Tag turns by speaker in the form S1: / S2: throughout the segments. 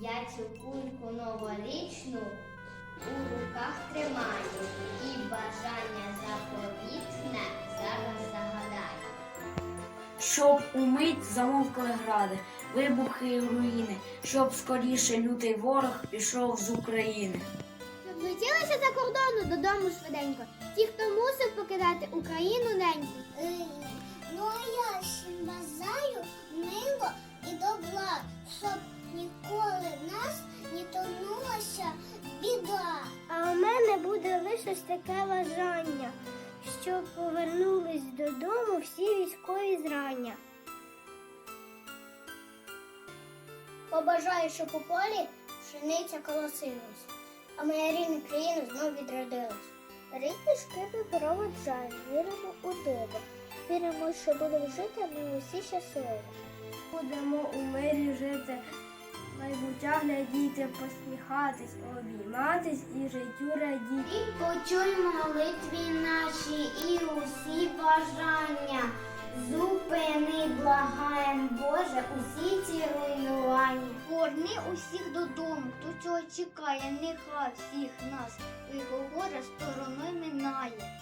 S1: Я цю кульку новорічну у руках тримаю і бажання заповітне зараз загадаю.
S2: Щоб умить замовкли гради, вибухи і руїни, щоб скоріше лютий ворог пішов з України.
S3: Щоб летілися за кордону додому швиденько. Ті, хто мусив покидати Україну неньку.
S4: Ну а я всім
S3: буде лише ось таке бажання, щоб повернулись додому всі військові зрання. Побажаю, щоб у полі пшениця колосилась, а моя рідна країна знов відродилась. Рідні шкипи проводжає, віримо у диво. Віримо, що будемо жити ми усі щасливі. Будемо у мирі жити, майбуття глядіти, посміхатись, обійматись і життю радіти.
S1: І почуй молитві наші і усі бажання. Зупини, благаєм, Боже, усі ці руйнування.
S3: Горни усіх додому, хто цього чекає, нехай всіх нас його горе стороною минає.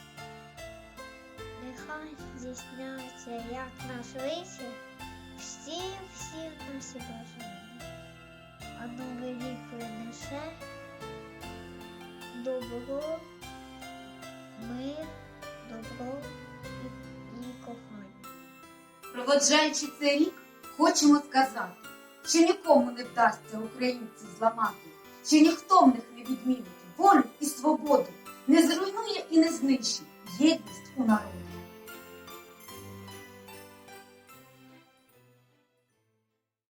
S3: Нехай здійсняться, як наш висі, всі всі наші бажання. Добро, мир, добро і, і кохання.
S5: Проводжаючи цей рік, хочемо сказати, що нікому не вдасться українців зламати, що ніхто в них не відмінить волю і свободу, не зруйнує і не знищить єдність у народі.